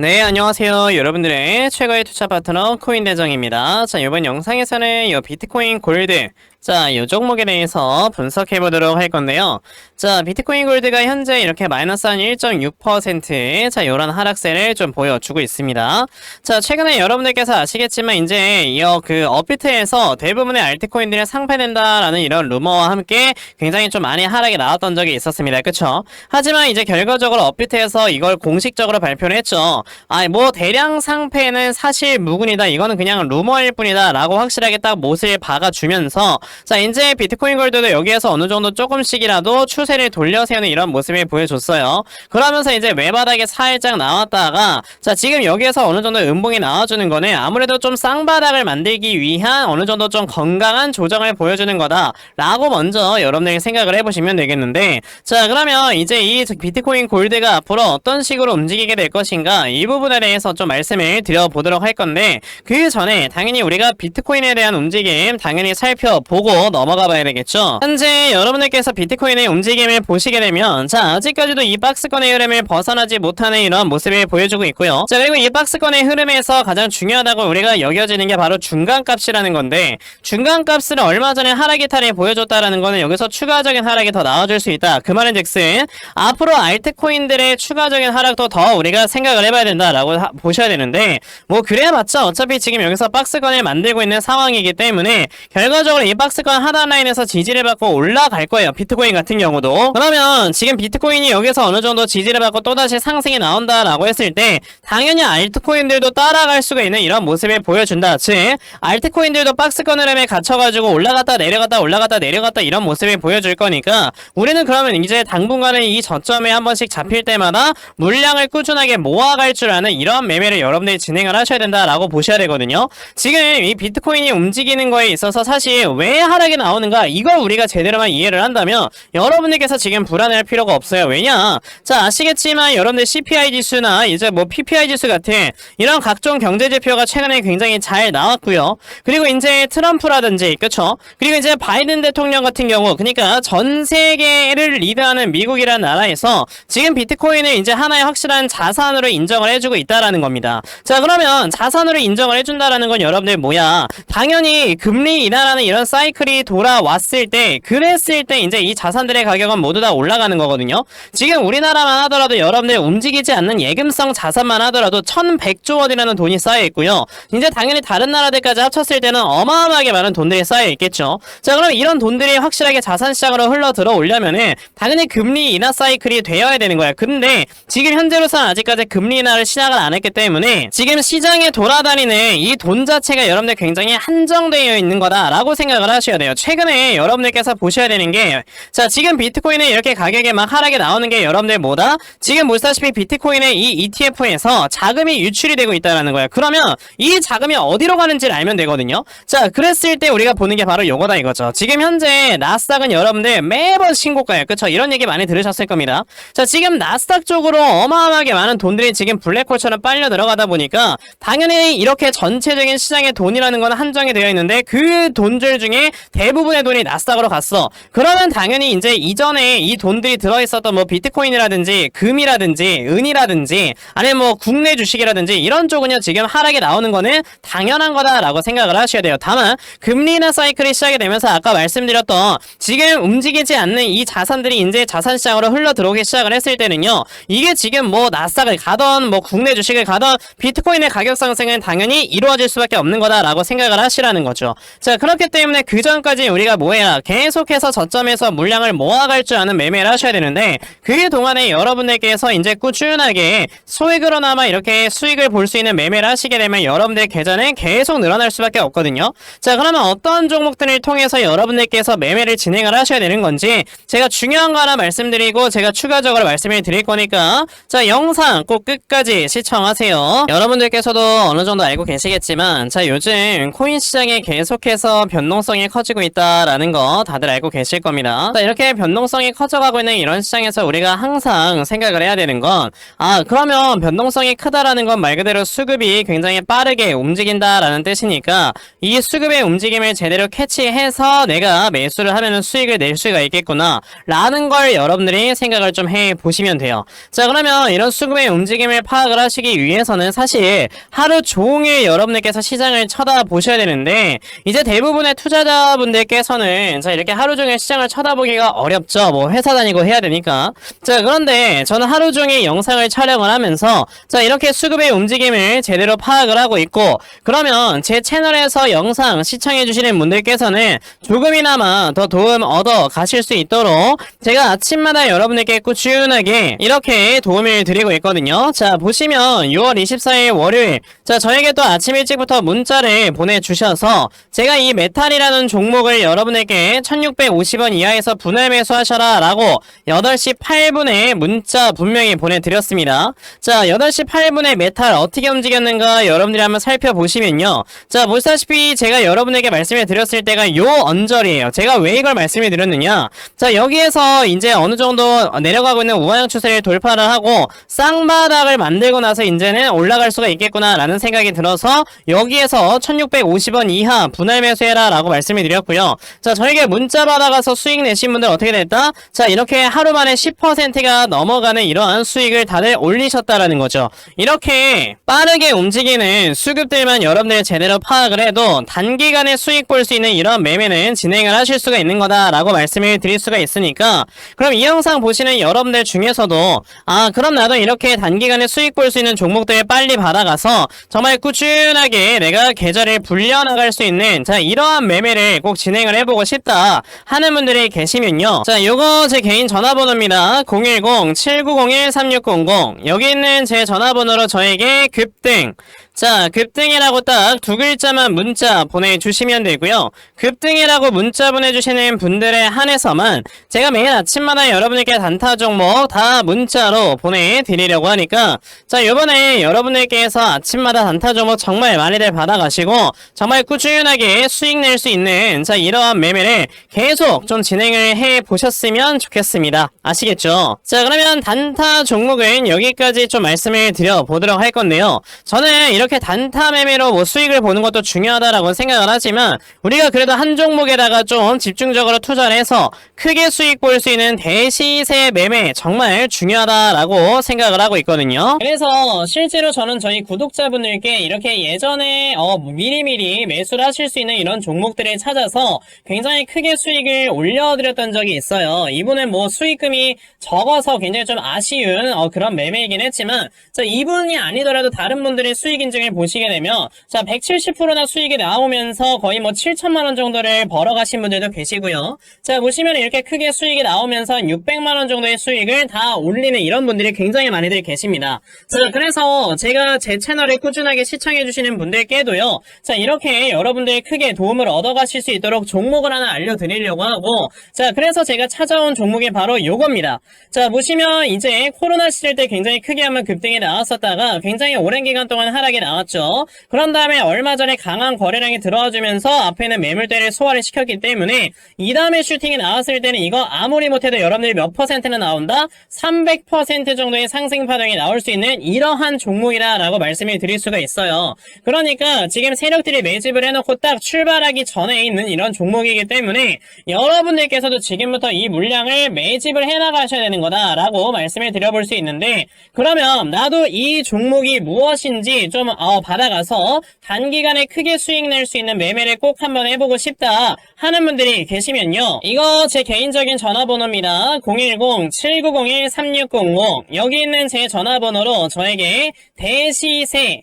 네, 안녕하세요. 여러분들의 최고의 투자 파트너 코인 대정입니다. 자, 이번 영상에서는 이 비트코인 골드, 자, 이 종목에 대해서 분석해 보도록 할 건데요. 자, 비트코인 골드가 현재 이렇게 마이너스 한 1.6% 자, 요런 하락세를 좀 보여주고 있습니다. 자, 최근에 여러분들께서 아시겠지만 이제 이그 업비트에서 대부분의 알트코인들이 상패된다라는 이런 루머와 함께 굉장히 좀 많이 하락이 나왔던 적이 있었습니다. 그쵸? 하지만 이제 결과적으로 업비트에서 이걸 공식적으로 발표를 했죠. 아, 뭐 대량 상패는 사실 무근이다. 이거는 그냥 루머일 뿐이다. 라고 확실하게 딱 못을 박아주면서 자, 이제 비트코인 골드도 여기에서 어느 정도 조금씩이라도 추세를 돌려 세우는 이런 모습을 보여줬어요. 그러면서 이제 외바닥에 살짝 나왔다가 자, 지금 여기에서 어느 정도 음봉이 나와주는 거는 아무래도 좀 쌍바닥을 만들기 위한 어느 정도 좀 건강한 조정을 보여주는 거다. 라고 먼저 여러분들이 생각을 해보시면 되겠는데 자, 그러면 이제 이 비트코인 골드가 앞으로 어떤 식으로 움직이게 될 것인가 이 부분에 대해서 좀 말씀을 드려보도록 할 건데 그 전에 당연히 우리가 비트코인에 대한 움직임 당연히 살펴보 보고 넘어가 봐야 되겠죠. 현재 여러분들께서 비트코인의 움직임을 보시게 되면 자 아직까지도 이 박스권의 흐름을 벗어나지 못하는 이런 모습을 보여주고 있고요. 자 그리고 이 박스권의 흐름에서 가장 중요하다고 우리가 여겨지는 게 바로 중간값이라는 건데 중간값을 얼마 전에 하락 이탈을 보여줬다라는 거는 여기서 추가적인 하락이 더 나와줄 수 있다. 그 말은 즉슨 앞으로 알트코인들의 추가적인 하락도 더 우리가 생각을 해봐야 된다라고 하, 보셔야 되는데 뭐 그래야 맞죠. 어차피 지금 여기서 박스권을 만들고 있는 상황이기 때문에 결과적으로 이 박스 박스권 하단 라인에서 지지를 받고 올라갈 거예요. 비트코인 같은 경우도. 그러면 지금 비트코인이 여기서 어느 정도 지지를 받고 또다시 상승이 나온다라고 했을 때 당연히 알트코인들도 따라갈 수가 있는 이런 모습을 보여준다. 즉 알트코인들도 박스권 흐름에 갇혀가지고 올라갔다 내려갔다 올라갔다 내려갔다 이런 모습을 보여줄 거니까 우리는 그러면 이제 당분간은 이 저점에 한 번씩 잡힐 때마다 물량을 꾸준하게 모아갈 줄 아는 이런 매매를 여러분들이 진행을 하셔야 된다라고 보셔야 되거든요. 지금 이 비트코인이 움직이는 거에 있어서 사실 왜 하락이 나오는가? 이걸 우리가 제대로만 이해를 한다면 여러분들께서 지금 불안해할 필요가 없어요. 왜냐? 자 아시겠지만 여러분들 CPI 지수나 이제 뭐 PPI 지수 같은 이런 각종 경제 지표가 최근에 굉장히 잘 나왔고요. 그리고 이제 트럼프라든지 그쵸? 그리고 이제 바이든 대통령 같은 경우 그러니까 전 세계를 리드하는 미국이라는 나라에서 지금 비트코인을 이제 하나의 확실한 자산으로 인정을 해주고 있다라는 겁니다. 자 그러면 자산으로 인정을 해준다라는 건 여러분들 뭐야? 당연히 금리 인하라는 이런 사이 사이클이 돌아왔을 때 그랬을 때 이제 이 자산들의 가격은 모두 다 올라가는 거거든요. 지금 우리나라만 하더라도 여러분들 움직이지 않는 예금성 자산만 하더라도 1100조 원이라는 돈이 쌓여 있고요. 이제 당연히 다른 나라들까지 합쳤을 때는 어마어마하게 많은 돈들이 쌓여 있겠죠. 자, 그럼 이런 돈들이 확실하게 자산 시장으로 흘러 들어오려면은 당연히 금리 인하 사이클이 되어야 되는 거야. 근데 지금 현재로서는 아직까지 금리 인하를 시작을 안 했기 때문에 지금 시장에 돌아다니는 이 돈 자체가 여러분들 굉장히 한정되어 있는 거다라고 생각을 하시면 하셔야 돼요. 최근에 여러분들께서 보셔야 되는 게, 자, 지금 비트코인은 이렇게 가격이 막 하락이 나오는 게 여러분들 뭐다? 지금 보시다시피 비트코인의 이 ETF에서 자금이 유출이 되고 있다는 거예요. 그러면 이 자금이 어디로 가는지를 알면 되거든요. 자, 그랬을 때 우리가 보는 게 바로 요거다 이거죠. 지금 현재 나스닥은 여러분들 매번 신고가예요. 그쵸? 이런 얘기 많이 들으셨을 겁니다. 자, 지금 나스닥 쪽으로 어마어마하게 많은 돈들이 지금 블랙홀처럼 빨려 들어가다 보니까 당연히 이렇게 전체적인 시장의 돈이라는 건 한정이 되어 있는데 그 돈들 중에 대부분의 돈이 나스닥으로 갔어. 그러면 당연히 이제 이전에 이 돈들이 들어있었던 뭐 비트코인이라든지 금이라든지 은이라든지 아니면 뭐 국내 주식이라든지 이런 쪽은요 지금 하락이 나오는 거는 당연한 거다라고 생각을 하셔야 돼요. 다만 금리나 사이클이 시작이 되면서 아까 말씀드렸던 지금 움직이지 않는 이 자산들이 이제 자산 시장으로 흘러 들어오기 시작을 했을 때는요. 이게 지금 뭐 나스닥을 가던 뭐 국내 주식을 가던 비트코인의 가격 상승은 당연히 이루어질 수밖에 없는 거다라고 생각을 하시라는 거죠. 자 그렇기 때문에 그 전까지 우리가 뭐해야 계속해서 저점에서 물량을 모아갈 줄 아는 매매를 하셔야 되는데 그 동안에 여러분들께서 이제 꾸준하게 소액으로나마 이렇게 수익을 볼 수 있는 매매를 하시게 되면 여러분들 계좌는 계속 늘어날 수밖에 없거든요. 자 그러면 어떤 종목들을 통해서 여러분들께서 매매를 진행을 하셔야 되는 건지 제가 중요한 거 하나 말씀드리고 제가 추가적으로 말씀을 드릴 거니까 자 영상 꼭 끝까지 시청하세요. 여러분들께서도 어느 정도 알고 계시겠지만 자 요즘 코인 시장에 계속해서 변동성이 변동성이 커지고 있다라는 거 다들 알고 계실 겁니다. 자, 이렇게 변동성이 커져가고 있는 이런 시장에서 우리가 항상 생각을 해야 되는 건, 아, 그러면 변동성이 크다라는 건 말 그대로 수급이 굉장히 빠르게 움직인다라는 뜻이니까, 이 수급의 움직임을 제대로 캐치해서 내가 매수를 하면은 수익을 낼 수가 있겠구나, 라는 걸 여러분들이 생각을 좀 해 보시면 돼요. 자, 그러면 이런 수급의 움직임을 파악을 하시기 위해서는 사실 하루 종일 여러분들께서 시장을 쳐다보셔야 되는데, 이제 대부분의 투자자 분들께서는 자 이렇게 하루 종일 시장을 쳐다보기가 어렵죠. 뭐 회사 다니고 해야 되니까. 자 그런데 저는 하루 종일 영상을 촬영을 하면서 자 이렇게 수급의 움직임을 제대로 파악을 하고 있고 그러면 제 채널에서 영상 시청해 주시는 분들께서는 조금이나마 더 도움 얻어 가실 수 있도록 제가 아침마다 여러분들께 꾸준하게 이렇게 도움을 드리고 있거든요. 자 보시면 6월 24일 월요일 자 저에게 또 아침 일찍부터 문자를 보내주셔서 제가 이 메탈이라는 종목을 여러분에게 1650원 이하에서 분할 매수하셔라 라고 8시 8분에 문자 분명히 보내드렸습니다. 자 8시 8분에 메탈 어떻게 움직였는가 여러분들이 한번 살펴보시면요. 자 보시다시피 제가 여러분에게 말씀을 드렸을 때가 요 언저리에요. 제가 왜 이걸 말씀을 드렸느냐 자 여기에서 이제 어느 정도 내려가고 있는 우하형 추세를 돌파를 하고 쌍바닥을 만들고 나서 이제는 올라갈 수가 있겠구나 라는 생각이 들어서 여기에서 1650원 이하 분할 매수해라 라고 말씀 을 드렸고요 자 저에게 문자 받아가서 수익 내신 분들 어떻게 됐다? 자 이렇게 하루 만에 10%가 넘어가는 이러한 수익을 다들 올리셨다라는 거죠 이렇게 빠르게 움직이는 수급들만 여러분들이 제대로 파악을 해도 단기간에 수익 볼 수 있는 이런 매매는 진행을 하실 수가 있는 거다 라고 말씀을 드릴 수가 있으니까 그럼 이 영상 보시는 여러분들 중에서도 아 그럼 나도 이렇게 단기간에 수익 볼 수 있는 종목들을 빨리 받아가서 정말 꾸준하게 내가 계좌를 불려나갈 수 있는 자 이러한 매매를 꼭 진행을 해보고 싶다 하는 분들이 계시면요. 자 요거 제 개인 전화번호입니다. 010-7901-3600 여기 있는 제 전화번호로 저에게 급등 자, 급등이라고 딱 두 글자만 문자 보내주시면 되고요. 급등이라고 문자 보내주시는 분들에 한해서만 제가 매일 아침마다 여러분에게 단타 종목 다 문자로 보내드리려고 하니까 자, 요번에 여러분들께서 아침마다 단타 종목 정말 많이들 받아가시고 정말 꾸준하게 수익 낼 수 있는 자, 이러한 매매를 계속 좀 진행을 해 보셨으면 좋겠습니다. 아시겠죠? 자, 그러면 단타 종목은 여기까지 좀 말씀을 드려보도록 할 건데요. 저는 이렇게 단타 매매로 뭐 수익을 보는 것도 중요하다라고 생각을 하지만 우리가 그래도 한 종목에다가 좀 집중적으로 투자를 해서 크게 수익 볼 수 있는 대시세 매매 정말 중요하다라고 생각을 하고 있거든요. 그래서 실제로 저는 저희 구독자분들께 이렇게 예전에 어 미리미리 매수를 하실 수 있는 이런 종목들을 찾아서 굉장히 크게 수익을 올려드렸던 적이 있어요. 이분은 뭐 수익금이 적어서 굉장히 좀 아쉬운 어, 그런 매매이긴 했지만 자 이분이 아니더라도 다른 분들의 수익 인 증을 보시게 되면 자 170%나 수익이 나오면서 거의 뭐 7천만 원 정도를 벌어가신 분들도 계시고요. 자 보시면 이렇게 크게 수익이 나오면서 600만 원 정도의 수익을 다 올리는 이런 분들이 굉장히 많이들 계십니다. 자 그래서 제가 제 채널을 꾸준하게 시청해 주시는 분들께도요. 자 이렇게 여러분들이 크게 도움을 얻어가실 수 있도록 종목을 하나 알려드리려고 하고 자 그래서 제가 찾아온 종목이 바로 요겁니다. 자 보시면 이제 코로나 시절 때 굉장히 크게 한번 급등이 나왔었다가 굉장히 오랜 기간 동안 하락이 나왔죠. 그런 다음에 얼마 전에 강한 거래량이 들어와주면서 앞에는 매물대를 소화를 시켰기 때문에 이 다음에 슈팅이 나왔을 때는 이거 아무리 못해도 여러분들이 몇 퍼센트나 나온다? 300% 정도의 상승 파동이 나올 수 있는 이러한 종목이라라고 말씀을 드릴 수가 있어요. 그러니까 지금 세력들이 매집을 해놓고 딱 출발하기 전에 있는 이런 종목이기 때문에 여러분들께서도 지금부터 이 물량을 매집을 해나가셔야 되는 거다라고 말씀을 드려볼 수 있는데 그러면 나도 이 종목이 무엇인지 좀 어, 받아가서 단기간에 크게 수익 낼 수 있는 매매를 꼭 한번 해보고 싶다 하는 분들이 계시면요. 이거 제 개인적인 전화번호입니다. 010-7901-3600 여기 있는 제 전화번호로 저에게 대시세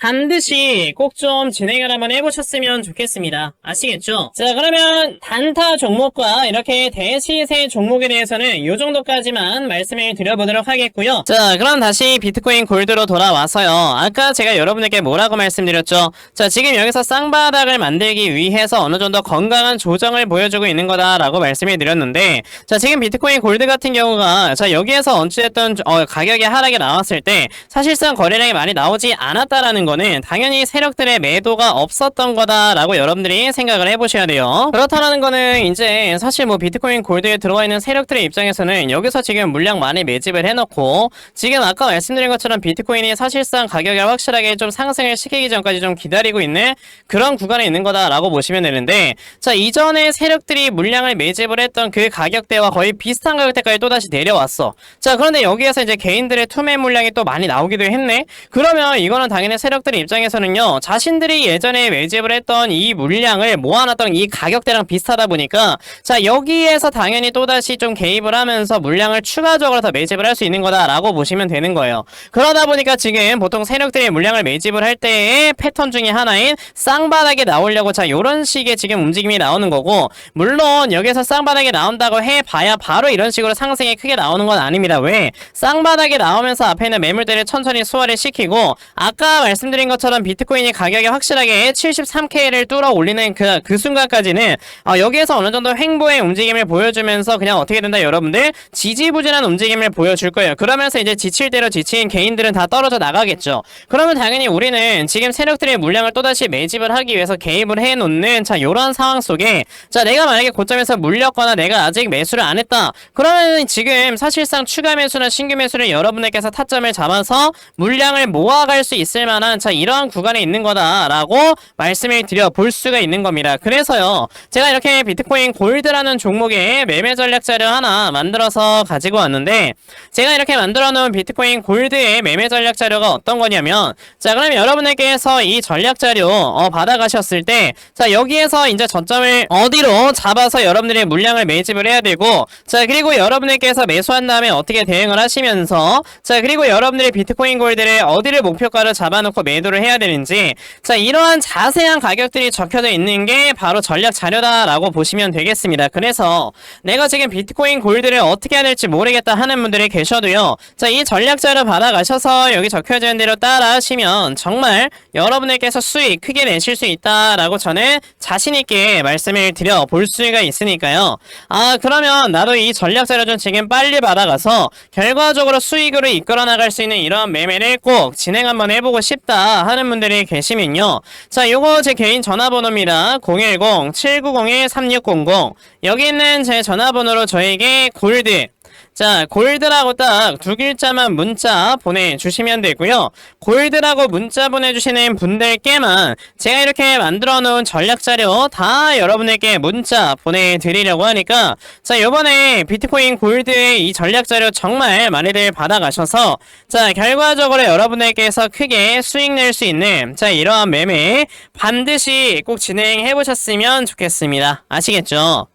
반드시 꼭 좀 진행을 한번 해보셨으면 좋겠습니다. 아시겠죠? 자, 그러면 단타 종목과 이렇게 대시세 종목에 대해서는 이 정도까지만 말씀을 드려보도록 하겠고요. 자, 그럼 다시 비트코인 골드로 돌아와서요. 아까 제가 여러분에게 뭐라고 말씀드렸죠? 자, 지금 여기서 쌍바닥을 만들기 위해서 어느 정도 건강한 조정을 보여주고 있는 거다라고 말씀을 드렸는데, 자, 지금 비트코인 골드 같은 경우가, 자, 여기에서 어찌됐든 어, 가격의 하락이 나왔을 때, 사실상 거래량이 많이 나오지 않았다라는 거는 당연히 세력들의 매도가 없었던 거다라고 여러분들이 생각을 해보셔야 돼요. 그렇다라는 거는 이제 사실 뭐 비트코인 골드에 들어와 있는 세력들의 입장에서는 여기서 지금 물량 많이 매집을 해놓고 지금 아까 말씀드린 것처럼 비트코인이 사실상 가격을 확실하게 좀 상승을 시키기 전까지 좀 기다리고 있는 그런 구간에 있는 거다라고 보시면 되는데 자 이전에 세력들이 물량을 매집을 했던 그 가격대와 거의 비슷한 가격대까지 또다시 내려왔어. 자 그런데 여기에서 이제 개인들의 투매 물량이 또 많이 나오기도 했네. 그러면 이거는 당연히 세력 들 입장에서는요 자신들이 예전에 매집을 했던 이 물량을 모아놨던 이 가격대랑 비슷하다 보니까 자 여기에서 당연히 또다시 좀 개입을 하면서 물량을 추가적으로 더 매집을 할 수 있는 거다라고 보시면 되는 거예요. 그러다 보니까 지금 보통 세력들이 물량을 매집을 할 때의 패턴 중에 하나인 쌍바닥에 나오려고 자 요런 식의 지금 움직임이 나오는 거고 물론 여기서 쌍바닥에 나온다고 해봐야 바로 이런 식으로 상승이 크게 나오는 건 아닙니다. 왜? 쌍바닥에 나오면서 앞에 있는 매물들을 천천히 소화를 시키고 아까 말씀 드린 것처럼 비트코인이 가격이 확실하게 73K를 뚫어 올리는 그, 그 순간까지는 어, 여기에서 어느 정도 횡보의 움직임을 보여주면서 그냥 어떻게 된다 여러분들 지지부진한 움직임을 보여줄 거예요. 그러면서 이제 지칠 대로 지친 개인들은 다 떨어져 나가겠죠. 그러면 당연히 우리는 지금 세력들의 물량을 또다시 매집을 하기 위해서 개입을 해놓는 자 요런 상황 속에 자 내가 만약에 고점에서 물렸거나 내가 아직 매수를 안 했다 그러면 지금 사실상 추가 매수나 신규 매수를 여러분들께서 타점을 잡아서 물량을 모아갈 수 있을 만한 자 이러한 구간에 있는 거다라고 말씀을 드려 볼 수가 있는 겁니다. 그래서요 제가 이렇게 비트코인 골드라는 종목의 매매 전략 자료 하나 만들어서 가지고 왔는데 제가 이렇게 만들어 놓은 비트코인 골드의 매매 전략 자료가 어떤 거냐면 자 그럼 여러분에게서 이 전략 자료 어, 받아가셨을 때 자 여기에서 이제 저점을 어디로 잡아서 여러분들의 물량을 매집을 해야 되고 자 그리고 여러분들께서 매수한 다음에 어떻게 대응을 하시면서 자 그리고 여러분들의 비트코인 골드를 어디를 목표가로 잡아놓고 매도를 해야 되는지 자 이러한 자세한 가격들이 적혀져 있는 게 바로 전략 자료다라고 보시면 되겠습니다. 그래서 내가 지금 비트코인 골드를 어떻게 해야 될지 모르겠다 하는 분들이 계셔도요. 자 이 전략 자료 받아가셔서 여기 적혀져 있는 대로 따라 하시면 정말 여러분들께서 수익 크게 내실 수 있다라고 저는 자신있게 말씀을 드려 볼 수가 있으니까요. 아, 그러면 나도 이 전략 자료 좀 지금 빨리 받아가서 결과적으로 수익으로 이끌어 나갈 수 있는 이런 매매를 꼭 진행 한번 해보고 싶다 하는 분들이 계시면요. 자, 요거 제 개인 전화번호입니다. 010-790-3600. 여기 있는 제 전화번호로 저에게 골드, 자, 골드라고 딱 두 글자만 문자 보내주시면 되고요. 골드라고 문자 보내주시는 분들께만 제가 이렇게 만들어 놓은 전략 자료 다 여러분에게 문자 보내드리려고 하니까 자, 요번에 비트코인 골드의 이 전략 자료 정말 많이들 받아가셔서 자, 결과적으로 여러분에게서 크게 수익 낼 수 있는 자, 이러한 매매 반드시 꼭 진행해 보셨으면 좋겠습니다. 아시겠죠?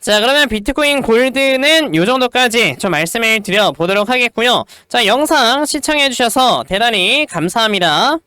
자 그러면 비트코인 골드는 요 정도까지 좀 말씀을 드려 보도록 하겠고요. 자 영상 시청해 주셔서 대단히 감사합니다